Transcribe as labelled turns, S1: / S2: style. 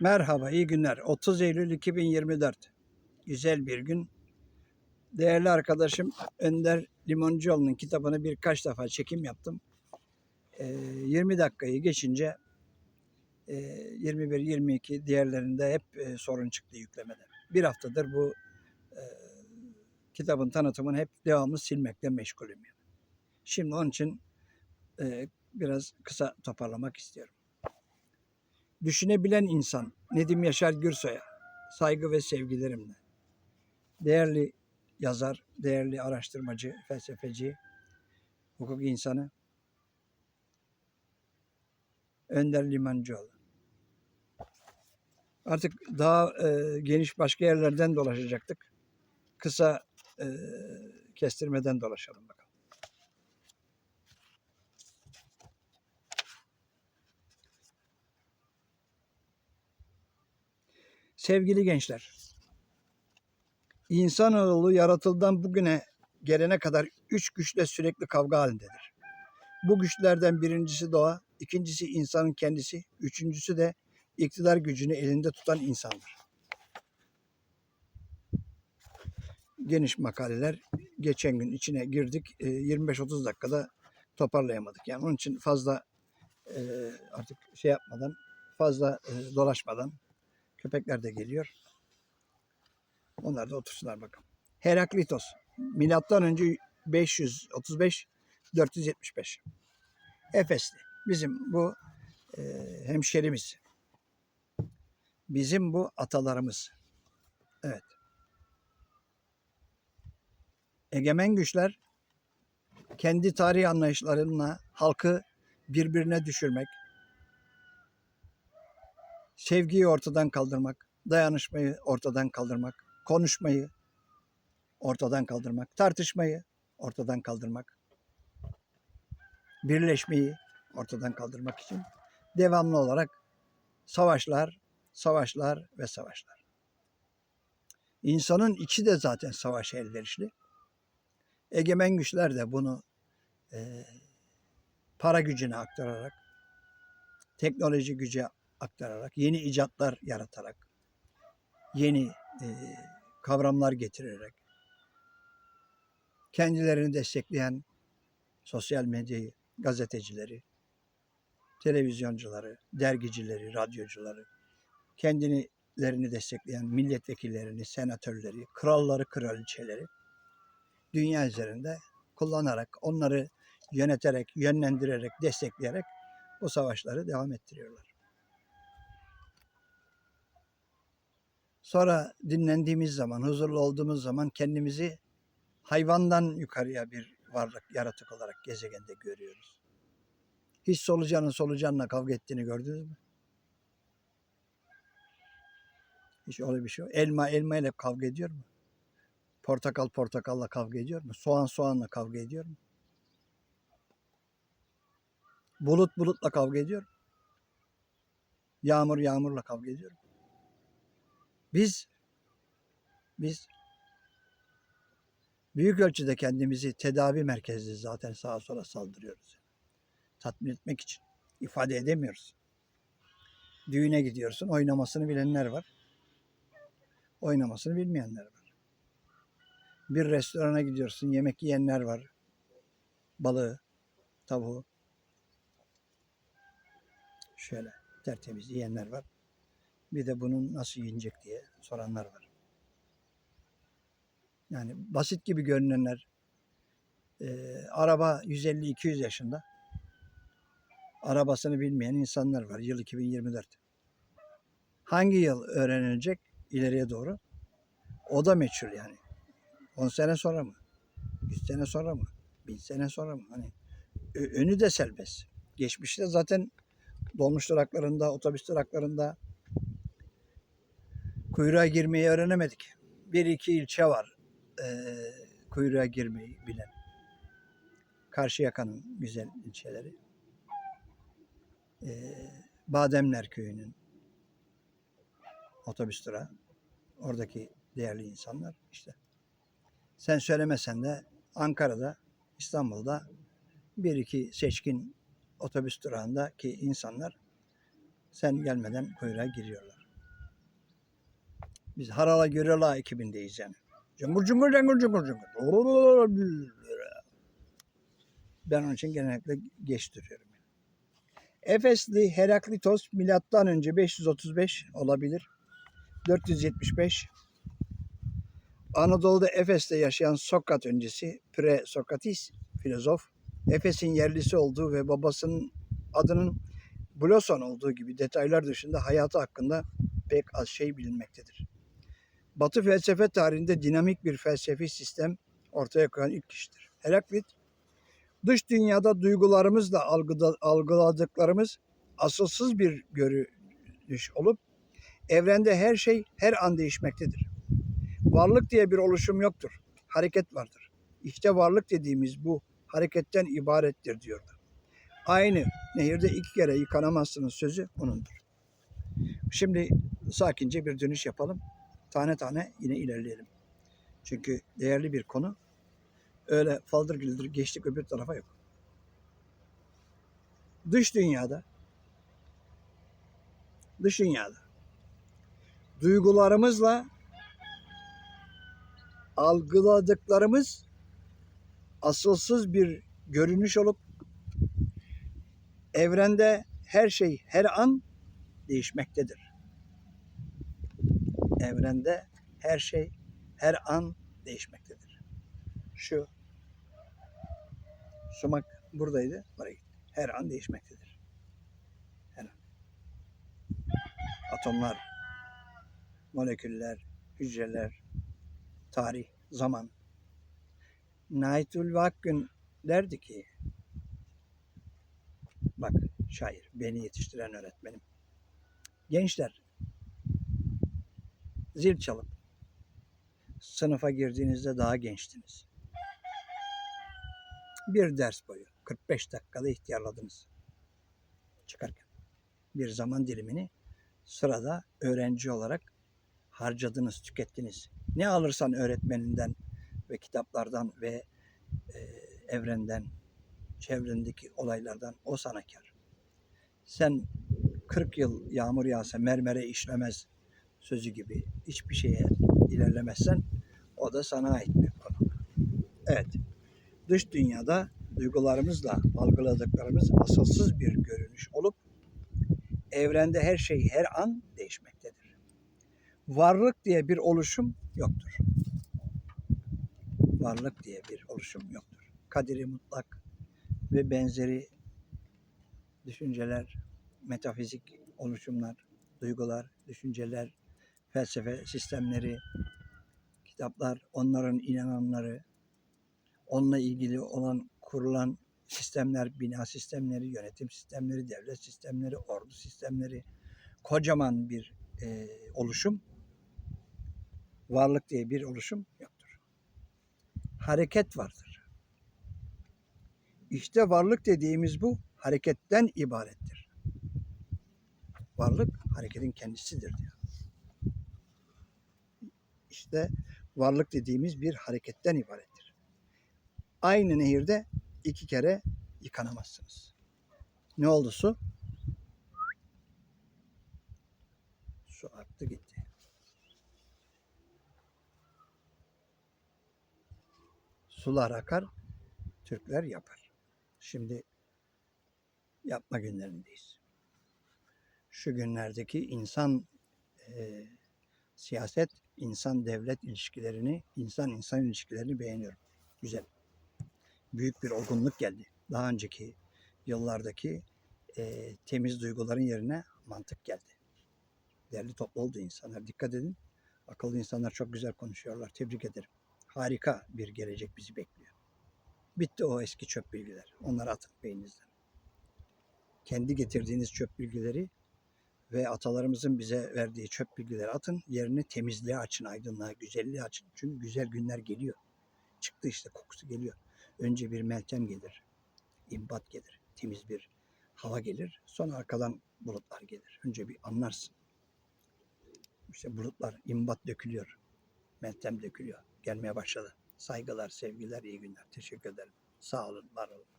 S1: Merhaba, iyi günler. 30 Eylül 2024. Güzel bir gün. Değerli arkadaşım Önder Limoncuoğlu'nun kitabını birkaç defa çekim yaptım. Ee, 20 dakikayı geçince e, 21-22 diğerlerinde hep e, sorun çıktı yüklemede. Bir haftadır bu e, kitabın tanıtımını hep devamlı silmekle meşgulüm. Şimdi onun için e, biraz kısa toparlamak istiyorum. Düşünebilen insan Nedim Yaşar Gürsoy'a saygı ve sevgilerimle. Değerli yazar, değerli araştırmacı, felsefeci, hukuk insanı Önder Limancıoğlu. Artık daha e, geniş başka yerlerden dolaşacaktık. Kısa e, kestirmeden dolaşalım bakalım. Sevgili gençler, insanoğlu yaratıldan bugüne gelene kadar üç güçle sürekli kavga halindedir. Bu güçlerden birincisi doğa, ikincisi insanın kendisi, üçüncüsü de iktidar gücünü elinde tutan insandır. Geniş makaleler geçen gün içine girdik. E, 25-30 dakikada toparlayamadık. Yani onun için fazla e, artık şey yapmadan, fazla e, dolaşmadan Köpekler de geliyor. Onlar da otursunlar bakalım. Heraklitos. Milattan önce 535 475. Efesli. Bizim bu e, hemşerimiz. Bizim bu atalarımız. Evet. Egemen güçler kendi tarih anlayışlarına halkı birbirine düşürmek, sevgiyi ortadan kaldırmak, dayanışmayı ortadan kaldırmak, konuşmayı ortadan kaldırmak, tartışmayı ortadan kaldırmak, birleşmeyi ortadan kaldırmak için devamlı olarak savaşlar, savaşlar ve savaşlar. İnsanın içi de zaten savaşa elverişli. Egemen güçler de bunu e, para gücüne aktararak, teknoloji gücü aktararak, yeni icatlar yaratarak, yeni e, kavramlar getirerek, kendilerini destekleyen sosyal medyayı, gazetecileri, televizyoncuları, dergicileri, radyocuları, kendilerini destekleyen milletvekillerini, senatörleri, kralları, kraliçeleri dünya üzerinde kullanarak, onları yöneterek, yönlendirerek, destekleyerek bu savaşları devam ettiriyorlar. Sonra dinlendiğimiz zaman, huzurlu olduğumuz zaman kendimizi hayvandan yukarıya bir varlık, yaratık olarak gezegende görüyoruz. Hiç solucanın solucanla kavga ettiğini gördünüz mü? Hiç öyle bir şey yok. Elma elma ile kavga ediyor mu? Portakal portakalla kavga ediyor mu? Soğan soğanla kavga ediyor mu? Bulut bulutla kavga ediyor mu? Yağmur yağmurla kavga ediyor mu? Biz biz büyük ölçüde kendimizi tedavi merkezli zaten sağa sola saldırıyoruz. Tatmin etmek için. ifade edemiyoruz. Düğüne gidiyorsun, oynamasını bilenler var. Oynamasını bilmeyenler var. Bir restorana gidiyorsun, yemek yiyenler var. Balığı, tavuğu. Şöyle tertemiz yiyenler var. Bir de bunun nasıl yiyecek diye soranlar var. Yani basit gibi görünenler e, araba 150-200 yaşında arabasını bilmeyen insanlar var. Yıl 2024. Hangi yıl öğrenilecek ileriye doğru? O da meçhul yani. 10 sene sonra mı? 100 sene sonra mı? 1000 sene sonra mı? Hani önü de serbest. Geçmişte zaten dolmuş duraklarında, otobüs duraklarında kuyruğa girmeyi öğrenemedik. Bir iki ilçe var e, kuyruğa girmeyi bilen. Karşıyaka'nın güzel ilçeleri. E, Bademler Köyü'nün otobüs durağı. Oradaki değerli insanlar işte. Sen söylemesen de Ankara'da, İstanbul'da bir iki seçkin otobüs durağındaki insanlar sen gelmeden kuyruğa giriyorlar. Biz harala görela ekibindeyiz yani. Cungur cungur cungur cungur cungur. Ben onun için genellikle geç duruyorum. Efesli Heraklitos milattan önce 535 olabilir. 475 Anadolu'da Efes'te yaşayan Sokrat öncesi Pre-Sokratis filozof Efes'in yerlisi olduğu ve babasının adının Bloson olduğu gibi detaylar dışında hayatı hakkında pek az şey bilinmektedir. Batı felsefe tarihinde dinamik bir felsefi sistem ortaya koyan ilk kişidir. Heraklit, dış dünyada duygularımızla algıda, algıladıklarımız asılsız bir görünüş olup evrende her şey her an değişmektedir. Varlık diye bir oluşum yoktur. Hareket vardır. İşte varlık dediğimiz bu hareketten ibarettir diyordu. Aynı nehirde iki kere yıkanamazsınız sözü onundur. Şimdi sakince bir dönüş yapalım. Tane tane yine ilerleyelim. Çünkü değerli bir konu. Öyle faldır güldür geçtik öbür tarafa yok. Dış dünyada dış dünyada duygularımızla algıladıklarımız asılsız bir görünüş olup evrende her şey her an değişmektedir. Evrende her şey her an değişmektedir. Şu sumak buradaydı, oraya gitti. Her an değişmektedir. Her an. Atomlar, moleküller, hücreler, tarih, zaman. Naitul Vakgün derdi ki, bak şair, beni yetiştiren öğretmenim. Gençler, zil çalıp sınıfa girdiğinizde daha gençtiniz. Bir ders boyu 45 dakikada ihtiyarladınız. Çıkarken bir zaman dilimini sırada öğrenci olarak harcadınız, tükettiniz. Ne alırsan öğretmeninden ve kitaplardan ve e, evrenden, çevrendeki olaylardan o sana kar. Sen 40 yıl yağmur yağsa mermere işlemez sözü gibi hiçbir şeye ilerlemezsen o da sana ait bir konu. Evet, dış dünyada duygularımızla algıladıklarımız asılsız bir görünüş olup evrende her şey her an değişmektedir. Varlık diye bir oluşum yoktur. Varlık diye bir oluşum yoktur. Kaderi mutlak ve benzeri düşünceler, metafizik oluşumlar, duygular, düşünceler, felsefe sistemleri, kitaplar, onların inananları, onunla ilgili olan kurulan sistemler, bina sistemleri, yönetim sistemleri, devlet sistemleri, ordu sistemleri, kocaman bir e, oluşum, varlık diye bir oluşum yoktur. Hareket vardır. İşte varlık dediğimiz bu hareketten ibarettir. Varlık hareketin kendisidir diyor. İşte varlık dediğimiz bir hareketten ibarettir. Aynı nehirde iki kere yıkanamazsınız. Ne oldu su? Su aktı gitti. Sular akar, Türkler yapar. Şimdi yapma günlerindeyiz. Şu günlerdeki insan e, siyaset, insan devlet ilişkilerini, insan insan ilişkilerini beğeniyorum. Güzel. Büyük bir olgunluk geldi. Daha önceki yıllardaki e, temiz duyguların yerine mantık geldi. Değerli toplu oldu insanlar. Dikkat edin. Akıllı insanlar çok güzel konuşuyorlar. Tebrik ederim. Harika bir gelecek bizi bekliyor. Bitti o eski çöp bilgiler. Onları atın beyninizden. Kendi getirdiğiniz çöp bilgileri ve atalarımızın bize verdiği çöp bilgileri atın. Yerine temizliğe açın, aydınlığa, güzelliğe açın. Çünkü güzel günler geliyor. Çıktı işte kokusu geliyor. Önce bir meltem gelir. imbat gelir. Temiz bir hava gelir. Sonra arkadan bulutlar gelir. Önce bir anlarsın. İşte bulutlar, imbat dökülüyor. Meltem dökülüyor. Gelmeye başladı. Saygılar, sevgiler, iyi günler. Teşekkür ederim. Sağ olun, var olun.